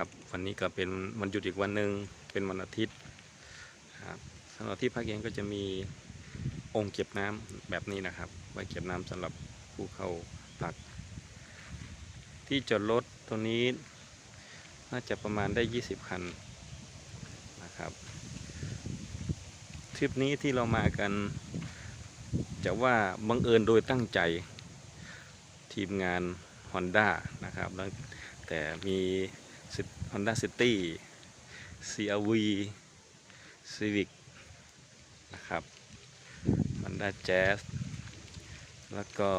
นะครับ วันนี้ก็เป็นวันหยุดอีกวันหนึ่งเป็นวันอาทิตย์ครับสำหรับที่พักเองก็จะมีองค์เก็บน้ำแบบนี้นะครับ ไว้เก็บน้ำสำหรับผู้เข้าพัก ที่จอดรถตรงนี้น่าจะประมาณได้ 20 คันนะครับทริปนี้ที่เรามากัน จะว่าบังเอิญโดยตั้งใจทีมงาน Honda นะครับแล้วแต่มี Honda City CRV Civic นะครับ Honda Jazz แล้วก็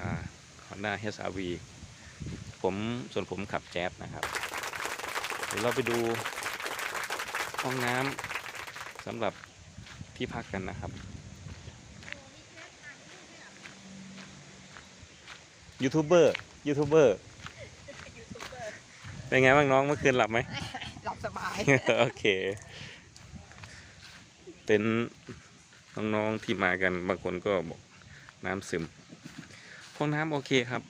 อ่า Honda HRV ผมส่วนผมขับแจ๊สนะครับ เดี๋ยวเราไปดูห้องน้ำสำหรับที่พักกันนะครับ ยูทูบเบอร์ยูทูบเบอร์ เป็นไงบ้างน้องเมื่อคืนหลับไหมหลับสบาย โอเค เต็นท์น้องๆที่มากันบางคนก็บอกน้ำซึมห้องน้ำโอเคครับ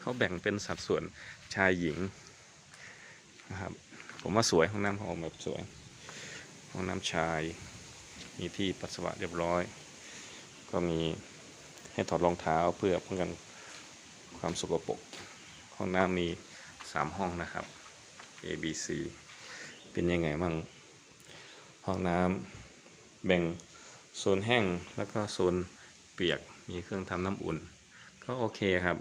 เขาแบ่งเป็นสัดส่วนชายหญิงนะครับ ผมว่าสวยห้องน้ำเขาออกแบบสวย ห้องน้ำชาย มีที่ปัสสาวะเรียบร้อย ก็มีให้ถอดรองเท้าเพื่อป้องกันความสกปรกห้องน้ำมี สามห้องนะครับ A B C เป็นยังไงบ้างห้องน้ำแบ่งโซนแห้งแล้วก็โซนเปียกมีเครื่องทำน้ำอุ่น ก็โอเคครับ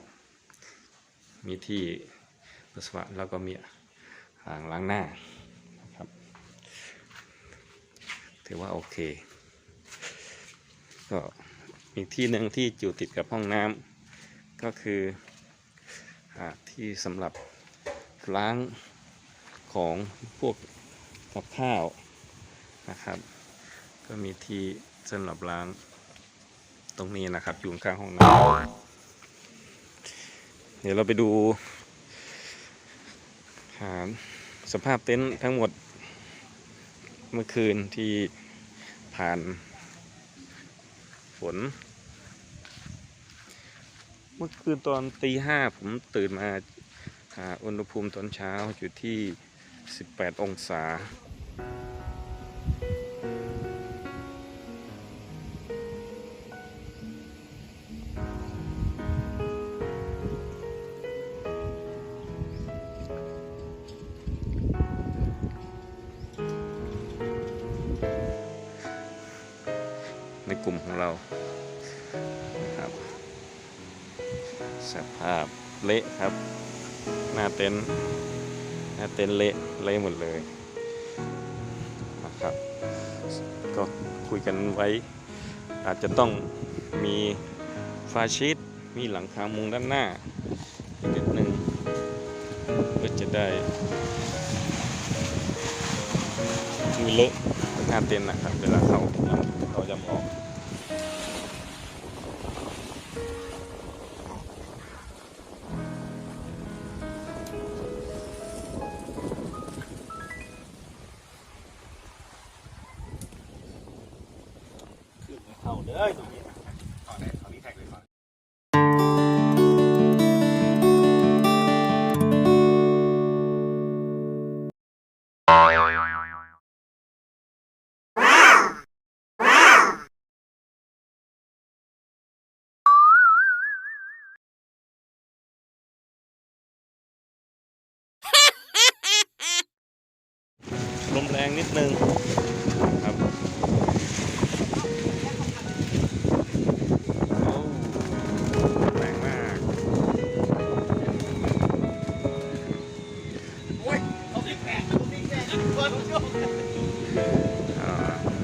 มีที่ปัสสาวะแล้วก็มีอ่างล้างหน้านะครับถือว่าโอเค ก็อีกที่หนึ่งที่อยู่ติดกับห้องน้ำก็คืออที่สำหรับ ล้างของพวกกับข้าวนะครับ ก็มีที่สำหรับล้างตรงนี้นะครับ อยู่ข้างห้องน้ำเดี๋ยวเราไปดูหาสภาพเต็นท์ทั้งหมดเมื่อคืนที่ผ่านฝน เมื่อคืนตอนตีห้าผมตื่นมาหา อุณหภูมิตอนเช้าอยู่ที่ 18 องศา ในกลุ่มของเรานะครับสภาพเละครับ หน้าเต็นท์หน้าเต็นท์เละเละหมดเลยนะครับ ก็คุยกันไว้ อาจจะต้องมีฟาชีตมีหลังคามุงด้านหน้าอีกนิดนึงเพื่อจะได้มีเละหน้าเต็นท์นะครับเวลาเขาเขายำออก เข้าเลยตรงนี้เอไหนเอานี้แท็กเลยก่อนลมแรงนิดนึง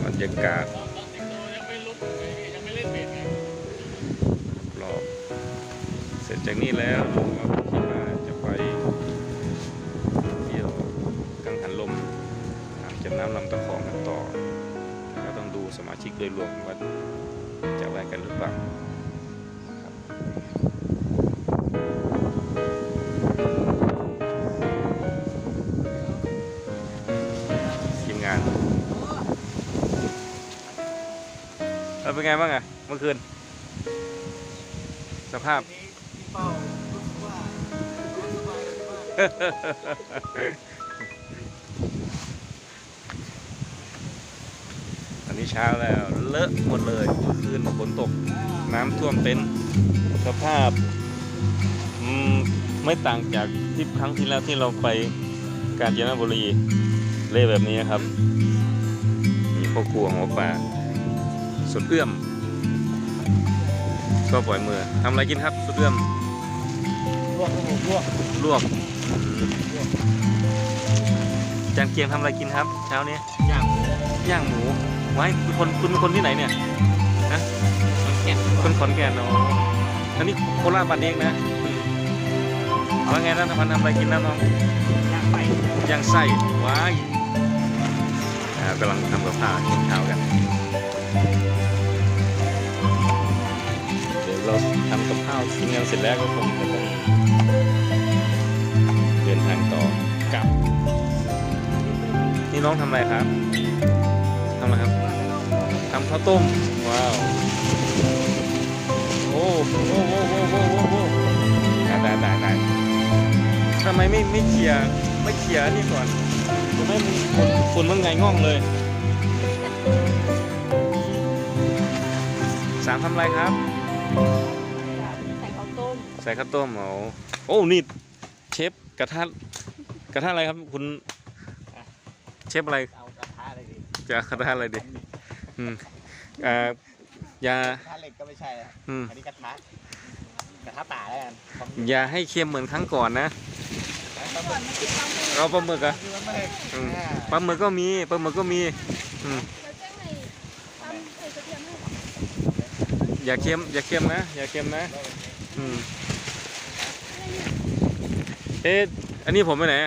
บรรยากาศรอบเสร็จจากนี้แล้วเราคิดว่าจะไปเที่ยวกังหันลมอ่างเก็บน้ำลำตะคองกันต่อก็ต้องดูสมาชิกโดยรวมว่าจะแวะกันหรือเปล่า ทีมงานแล้วเป็นไงบ้างอะเมื่อคืน สภาพ อันนี้เช้าแล้วเลอะหมดเลยเมื่อคืนฝนตก น้ำท่วมเต็นท์สภาพไม่ต่างจากที่ครั้งที่แล้วที่เราไปกาญจนบุรี เละแบบนี้ครับ มีพ่อครัวหัวป่าสุดเอื้อมก็ปล่อยมือทำอะไรกินครับสุดเอื้อมลวกครับผมลวกลวกจานเกียงทำอะไรกินครับ เช้านี้ย่างย่างหมูไว้คุณคนคุณเป็นคนที่ไหนเนี่ยมันแก่นคนขอนแก่นอ๋ออันนี้โคราชบ้านเองนะอืมว่าไงนะพันทำอะไรกินนะน้องย่างไปย่างไส้ว้ายอ่า กำลังทำกับข้าวกินข้าวกัน เดี๋ยวเราทำกับข้าวกินกันเสร็จแล้วก็คงจะต้องเดินทางต่อกลับ นี่น้องทำอะไรครับทำอะไรครับทำข้าวต้ม ว้าว โอ้โหโอ้โหโอ้โหโอ้โหได้ได้ได้ได้ทำไมไม่ไม่เคลียร์ไม่เคลียร์นี่ก่อน ทำไมมันฝุ่นฝุ่นมันไงง่องเลยสามทำอะไรครับ ใส่ข้าวต้มใส่ข้าวต้มเอาโอ้นี่เชฟกระทะกระทะอะไรครับคุณเชฟอะไรเอากระทะเลยดิจะกระทะอะไรดีอืมอ่ายากระทะเหล็กก็ไม่ใช่แล้วอืมอันนี้กระทะกระทะป่าแล้วกันของอย่าให้เค็มเหมือนครั้งก่อนนะปลาหมึก เราปลาหมึกอะคือปลาหมึกอืมอ่าปลาหมึกก็มีปลาหมึกก็มีอืมอย่าเค็มอย่าเค็มนะ อย่าเค็มนะอืมเอ๊ะอันนี้ผมไปไหน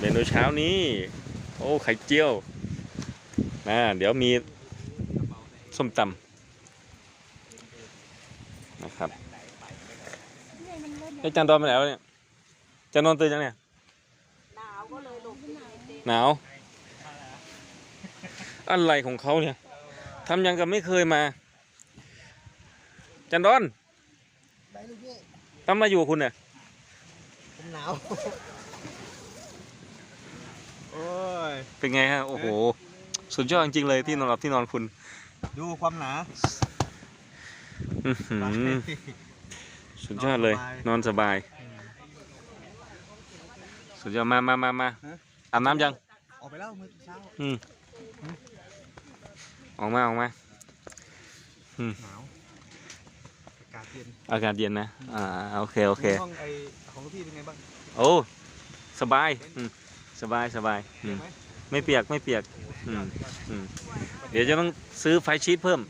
เมนูเช้านี้ โอ้ไข่เจียวนะเดี๋ยวมีส้มตำนะครับ ไอ้ยจานดอนไปไหนวะเนี่ยจานดอนตื่นยังเนี่ย หนาวก็เลยลงที่ไหนเต็มหนาว อะไรของเขาเนี่ยทำยังกับไม่เคยมา จันดอนไปลูกพี่ทำมาอยู่กับคุณเนี่ย ผมหนาว โอ้ย เป็นไงฮะ โอ้โห สุดยอดจริงๆเลยที่นอนหลับที่นอนคุณดูความหนาอื้อหือ สุดยอดเลย นอนสบาย สุดยอดมามามามาอาบน้ำยัง ออกไปแล้วเมื่อเช้าอืมออกมาออกมาหนาวอากาศเย็นอากาศเย็นนะอ่าโอเคโอเคห้องไอของลูกพี่เป็นไงบ้างโอ้สบายอืมสบายสบายอืเย็นมไหมไม่เปียกไม่เปียกอืมอืมเดี๋ยวจะต้องซื้อไฟชีตเพิ่ม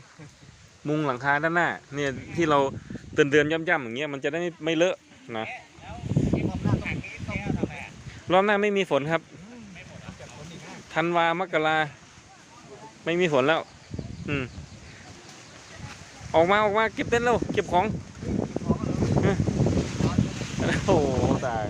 มุงหลังคาด้านหน้าเนี่ยที่เรา เตือนเดือนๆย่ำๆอย่างเงี้ยมันจะได้ไม่เลอะนะรอบหน้าไม่มีฝนครับธันวามกราไม่มีฝนแล้ว อืมออกมาออกมาเก็บเต้นท์แล้วเก็บของโอ้โหตาย